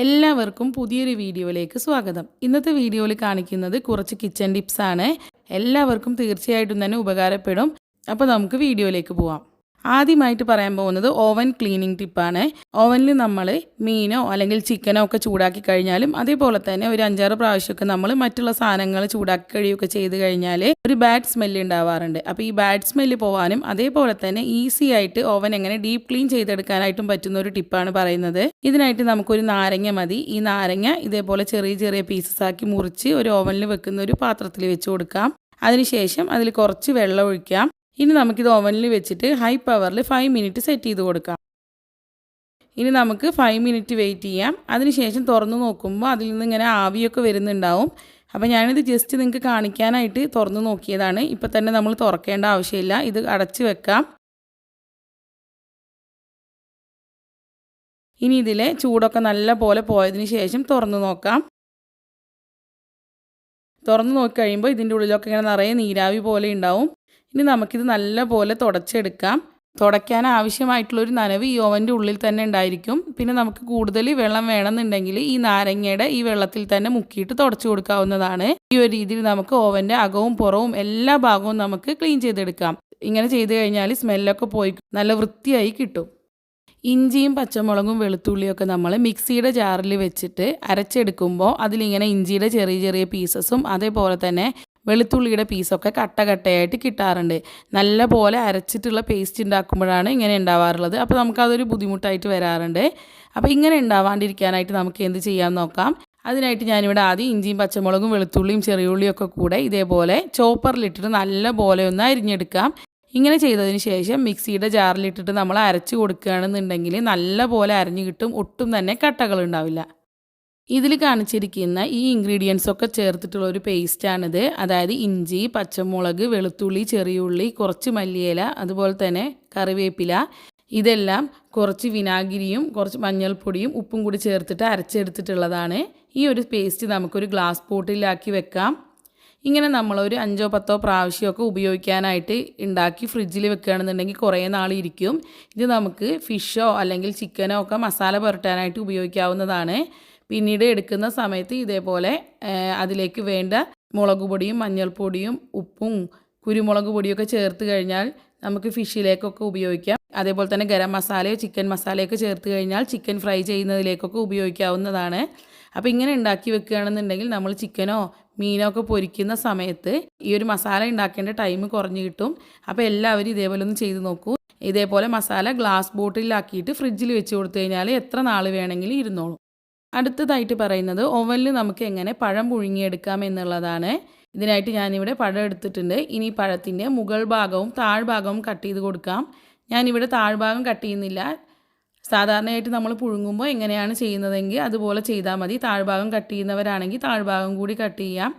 എല്ലാവർക്കും പുതിയൊരു വീഡിയോയിലേക്ക് സ്വാഗതം. ഇന്നത്തെ വീഡിയോയിൽ കാണിക്കുന്നത് കുറച്ച് കിച്ചൺ ആണ് എല്ലാവർക്കും തീർച്ചയായിട്ടും തന്നെ ഉപകാരപ്പെടും. അപ്പോൾ നമുക്ക് വീഡിയോയിലേക്ക് പോവാം. ആദ്യമായിട്ട് പറയാൻ പോകുന്നത് ഓവൻ ക്ലീനിങ് ടിപ്പാണ്. ഓവനിൽ നമ്മൾ മീനോ അല്ലെങ്കിൽ ചിക്കനോ ഒക്കെ ചൂടാക്കി കഴിഞ്ഞാലും അതേപോലെ തന്നെ ഒരു അഞ്ചാറ് പ്രാവശ്യമൊക്കെ നമ്മൾ മറ്റുള്ള സാധനങ്ങൾ ചൂടാക്കി കഴിയുകയൊക്കെ ചെയ്ത് കഴിഞ്ഞാൽ ഒരു ബാഡ് സ്മെല്ല് ഉണ്ടാവാറുണ്ട്. അപ്പോൾ ഈ ബാഡ് സ്മെല്ല് പോവാനും അതേപോലെ തന്നെ ഈസി ആയിട്ട് ഓവൻ എങ്ങനെ ഡീപ്പ് ക്ലീൻ ചെയ്തെടുക്കാനായിട്ടും പറ്റുന്ന ഒരു ടിപ്പാണ് പറയുന്നത്. ഇതിനായിട്ട് നമുക്കൊരു നാരങ്ങ മതി. ഈ നാരങ്ങ ഇതേപോലെ ചെറിയ ചെറിയ പീസസ് ആക്കി മുറിച്ച് ഒരു ഓവനിൽ വെക്കുന്ന ഒരു പാത്രത്തിൽ വെച്ച് കൊടുക്കാം. അതിനുശേഷം അതിൽ കുറച്ച് വെള്ളം ഒഴിക്കാം. ഇനി നമുക്കിത് ഓവനിൽ വെച്ചിട്ട് ഹൈ പവറിൽ ഫൈവ് മിനിറ്റ് സെറ്റ് ചെയ്ത് കൊടുക്കാം. ഇനി നമുക്ക് ഫൈവ് മിനിറ്റ് വെയിറ്റ് ചെയ്യാം. അതിനുശേഷം തുറന്നു നോക്കുമ്പോൾ അതിൽ നിന്ന് ഇങ്ങനെ ആവിയൊക്കെ വരുന്നുണ്ടാവും. അപ്പോൾ ഞാനിത് ജസ്റ്റ് നിങ്ങൾക്ക് കാണിക്കാനായിട്ട് തുറന്നു നോക്കിയതാണ്. ഇപ്പോൾ തന്നെ നമ്മൾ തുറക്കേണ്ട ആവശ്യമില്ല. ഇത് അടച്ച് വെക്കാം. ഇനി ഇതിലെ ചൂടൊക്കെ നല്ല പോലെ പോയതിന് ശേഷം തുറന്നു നോക്കാം. തുറന്നു നോക്കി കഴിയുമ്പോൾ ഇതിന്റെ ഉള്ളിലൊക്കെ ഇങ്ങനെ നിറയെ നീരാവി പോലെ ഉണ്ടാവും. ഇനി നമുക്കിത് നല്ലപോലെ തുടച്ചെടുക്കാം. തുടയ്ക്കാൻ ആവശ്യമായിട്ടുള്ളൊരു നനവ് ഈ ഓവന്റെ ഉള്ളിൽ തന്നെ ഉണ്ടായിരിക്കും. പിന്നെ നമുക്ക് കൂടുതൽ വെള്ളം വേണമെന്നുണ്ടെങ്കിൽ ഈ നാരങ്ങയുടെ ഈ വെള്ളത്തിൽ തന്നെ മുക്കിയിട്ട് തുടച്ചു കൊടുക്കാവുന്നതാണ്. ഈ ഒരു രീതിയിൽ നമുക്ക് ഓവന്റെ അകവും പുറവും എല്ലാ ഭാഗവും നമുക്ക് ക്ലീൻ ചെയ്തെടുക്കാം. ഇങ്ങനെ ചെയ്ത് കഴിഞ്ഞാൽ സ്മെല്ലൊക്കെ പോയി നല്ല വൃത്തിയായി കിട്ടും. ഇഞ്ചിയും പച്ചമുളകും വെളുത്തുള്ളിയൊക്കെ നമ്മൾ മിക്സിയുടെ ജാറിൽ വെച്ചിട്ട് അരച്ചെടുക്കുമ്പോൾ അതിലിങ്ങനെ ഇഞ്ചിയുടെ ചെറിയ ചെറിയ പീസസും അതേപോലെ തന്നെ വെളുത്തുള്ളിയുടെ പീസൊക്കെ കട്ട കട്ടയായിട്ട് കിട്ടാറുണ്ട്. നല്ല പോലെ അരച്ചിട്ടുള്ള പേസ്റ്റ് ഉണ്ടാക്കുമ്പോഴാണ് ഇങ്ങനെ ഉണ്ടാവാറുള്ളത്. അപ്പോൾ നമുക്കതൊരു ബുദ്ധിമുട്ടായിട്ട് വരാറുണ്ട്. അപ്പോൾ ഇങ്ങനെ ഉണ്ടാവാണ്ടിരിക്കാനായിട്ട് നമുക്ക് എന്ത് ചെയ്യാൻ നോക്കാം. അതിനായിട്ട് ഞാനിവിടെ ആദ്യം ഇഞ്ചിയും പച്ചമുളകും വെളുത്തുള്ളിയും ചെറിയുള്ളിയും ഒക്കെ കൂടെ ഇതേപോലെ ചോപ്പറിലിട്ടിട്ട് നല്ല പോലെ ഒന്ന് അരിഞ്ഞെടുക്കാം. ഇങ്ങനെ ചെയ്തതിന് ശേഷം മിക്സിയുടെ ജാറിലിട്ടിട്ട് നമ്മൾ അരച്ച് കൊടുക്കുകയാണെന്നുണ്ടെങ്കിൽ നല്ല പോലെ അരഞ്ഞു കിട്ടും. ഒട്ടും തന്നെ കട്ടകൾ ഉണ്ടാവില്ല ഇതിൽ കാണിച്ചിരിക്കുന്ന ഈ ഇൻഗ്രീഡിയൻസ് ഒക്കെ ചേർത്തിട്ടുള്ള ഒരു പേസ്റ്റാണിത് അതായത് ഇഞ്ചി പച്ചമുളക് വെളുത്തുള്ളി ചെറിയുള്ളി കുറച്ച് മല്ലിയില അതുപോലെ തന്നെ കറിവേപ്പില. ഇതെല്ലാം കുറച്ച് വിനാഗിരിയും കുറച്ച് മഞ്ഞൾപ്പൊടിയും ഉപ്പും കൂടി ചേർത്തിട്ട് അരച്ചെടുത്തിട്ടുള്ളതാണ്. ഈ ഒരു പേസ്റ്റ് നമുക്കൊരു ഗ്ലാസ് ബോട്ടിലാക്കി വെക്കാം. ഇങ്ങനെ നമ്മളൊരു അഞ്ചോ പത്തോ പ്രാവശ്യമൊക്കെ ഉപയോഗിക്കാനായിട്ട് ഉണ്ടാക്കി ഫ്രിഡ്ജിൽ വെക്കുകയാണെന്നുണ്ടെങ്കിൽ കുറേ നാൾ ഇരിക്കും. ഇത് നമുക്ക് ഫിഷോ അല്ലെങ്കിൽ ചിക്കനോ ഒക്കെ മസാല പുരട്ടാനായിട്ട് ഉപയോഗിക്കാവുന്നതാണ്. പിന്നീട് എടുക്കുന്ന സമയത്ത് ഇതേപോലെ അതിലേക്ക് വേണ്ട മുളക് പൊടിയും മഞ്ഞൾപ്പൊടിയും ഉപ്പും കുരുമുളക് പൊടിയൊക്കെ ചേർത്ത് കഴിഞ്ഞാൽ നമുക്ക് ഫിഷിലേക്കൊക്കെ ഉപയോഗിക്കാം. അതേപോലെ തന്നെ ഗരം മസാലയോ ചിക്കൻ മസാലയൊക്കെ ചേർത്ത് കഴിഞ്ഞാൽ ചിക്കൻ ഫ്രൈ ചെയ്യുന്നതിലേക്കൊക്കെ ഉപയോഗിക്കാവുന്നതാണ്. അപ്പോൾ ഇങ്ങനെ ഉണ്ടാക്കി വെക്കുകയാണെന്നുണ്ടെങ്കിൽ നമ്മൾ ചിക്കനോ മീനോ ഒക്കെ പൊരിക്കുന്ന സമയത്ത് ഈ ഒരു മസാല ഉണ്ടാക്കേണ്ട ടൈം കുറഞ്ഞു കിട്ടും. അപ്പോൾ എല്ലാവരും ഇതേപോലെ ഒന്ന് ചെയ്ത് നോക്കൂ. ഇതേപോലെ മസാല ഗ്ലാസ് ബോട്ടിലാക്കിയിട്ട് ഫ്രിഡ്ജിൽ വെച്ച് കൊടുത്തു കഴിഞ്ഞാൽ എത്ര നാൾ വേണമെങ്കിലും ഇരുന്നോളും. അടുത്തതായിട്ട് പറയുന്നത് ഓവനിൽ നമുക്ക് എങ്ങനെ പഴം പുഴുങ്ങിയെടുക്കാം എന്നുള്ളതാണ്. ഇതിനായിട്ട് ഞാനിവിടെ പഴം എടുത്തിട്ടുണ്ട്. ഇനി പഴത്തിന്റെ മുകൾ ഭാഗവും താഴ്ഭാഗവും കട്ട് ചെയ്ത് കൊടുക്കാം. ഞാനിവിടെ താഴ്ഭാഗം കട്ട് ചെയ്യുന്നില്ല. സാധാരണയായിട്ട് നമ്മൾ പുഴുങ്ങുമ്പോൾ എങ്ങനെയാണ് ചെയ്യുന്നതെങ്കിൽ അതുപോലെ ചെയ്താൽ മതി. താഴ്ഭാഗം കട്ട് ചെയ്യുന്നവരാണെങ്കിൽ താഴ്ഭാഗം കൂടി കട്ട് ചെയ്യാം.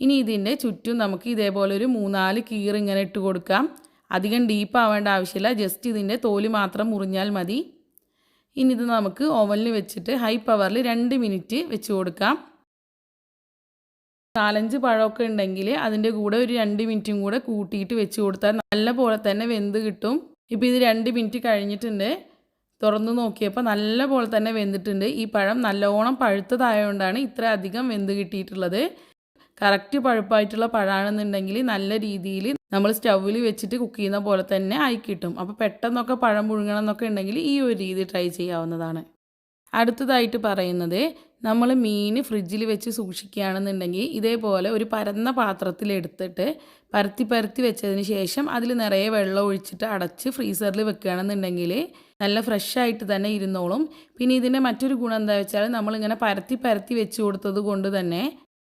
ഇനി ഇതിന്റെ ചുറ്റും നമുക്ക് ഇതേപോലെ ഒരു മൂന്നാൽ കീർ ഇങ്ങനെ ഇട്ട് കൊടുക്കാം. അധികം ഡീപ്പ് ആവേണ്ട ആവശ്യമില്ല. ജസ്റ്റ് ഇതിന്റെ തോൽ മാത്രം മുറിഞ്ഞാൽ മതി. ഇനി ഇത് നമുക്ക് ഓവനിൽ വെച്ചിട്ട് ഹൈ പവറിൽ രണ്ട് മിനിറ്റ് വെച്ച് കൊടുക്കാം. നാലഞ്ച് പഴമൊക്കെ ഉണ്ടെങ്കിൽ അതിന്റെ കൂടെ ഒരു രണ്ട് മിനിറ്റും കൂടെ കൂട്ടിയിട്ട് വെച്ച് കൊടുത്താൽ നല്ല പോലെ തന്നെ വെന്ത് കിട്ടും. ഇപ്പോൾ ഇത് രണ്ട് മിനിറ്റ് കഴിഞ്ഞിട്ടുണ്ട്. തുറന്നു നോക്കിയപ്പോൾ നല്ല പോലെ തന്നെ വെന്തിട്ടുണ്ട്. ഈ പഴം നല്ലോണം പഴുത്തതായതുകൊണ്ടാണ് ഇത്ര അധികം വെന്ത് കിട്ടിയിട്ടുള്ളത്. കറക്റ്റ് പഴുപ്പായിട്ടുള്ള പഴമാണെന്നുണ്ടെങ്കിൽ നല്ല രീതിയിൽ നമ്മൾ സ്റ്റൗവിൽ വെച്ചിട്ട് കുക്ക് ചെയ്യുന്ന പോലെ തന്നെ ആയി കിട്ടും. അപ്പോൾ പെട്ടെന്നൊക്കെ പഴം പുഴുങ്ങണം എന്നൊക്കെ ഉണ്ടെങ്കിൽ ഈ ഒരു രീതി ട്രൈ ചെയ്യാവുന്നതാണ്. അടുത്തതായിട്ട് പറയുന്നത് നമ്മൾ മീൻ ഫ്രിഡ്ജിൽ വെച്ച് സൂക്ഷിക്കുകയാണെന്നുണ്ടെങ്കിൽ ഇതേപോലെ ഒരു പരന്ന പാത്രത്തിൽ എടുത്തിട്ട് പരത്തി പരത്തി വെച്ചതിന് ശേഷം അതിൽ നിറയെ വെള്ളം ഒഴിച്ചിട്ട് അടച്ച് ഫ്രീസറിൽ വെക്കുകയാണെന്നുണ്ടെങ്കിൽ നല്ല ഫ്രഷായിട്ട് തന്നെ ഇരുന്നോളും. പിന്നെ ഇതിന്റെ മറ്റൊരു ഗുണം എന്താ വെച്ചാൽ നമ്മളിങ്ങനെ പരത്തി പരത്തി വെച്ച് കൊടുത്തത് കൊണ്ട് തന്നെ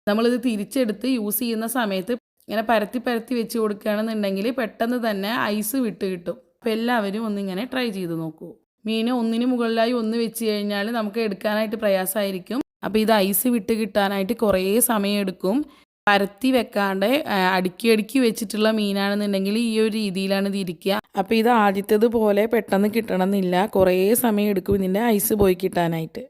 നമ്മളിത് തിരിച്ചെടുത്ത് യൂസ് ചെയ്യുന്ന സമയത്ത് ഇങ്ങനെ പരത്തി പരത്തി വെച്ച് കൊടുക്കുകയാണെന്നുണ്ടെങ്കിൽ പെട്ടെന്ന് തന്നെ ഐസ് വിട്ട് കിട്ടും. അപ്പോൾ എല്ലാവരും ഒന്നിങ്ങനെ ട്രൈ ചെയ്ത് നോക്കൂ. മീൻ ഒന്നിന് മുകളിലായി ഒന്ന് വെച്ച് കഴിഞ്ഞാൽ നമുക്ക് എടുക്കാനായിട്ട് പ്രയാസമായിരിക്കും. അപ്പോൾ ഇത് ഐസ് വിട്ട് കിട്ടാനായിട്ട് കുറേ സമയമെടുക്കും പരത്തി വെക്കാണ്ട് അടുക്കി അടുക്കി വെച്ചിട്ടുള്ള മീനാണെന്നുണ്ടെങ്കിൽ ഈ ഒരു രീതിയിലാണ് ഇത് ഇരിക്കുക. അപ്പോൾ ഇത് ആദ്യത്തേത് പോലെ പെട്ടെന്ന് കിട്ടണമെന്നില്ല. കുറേ സമയം എടുക്കും ഇതിന്റെ ഐസ് പോയി കിട്ടാനായിട്ട്.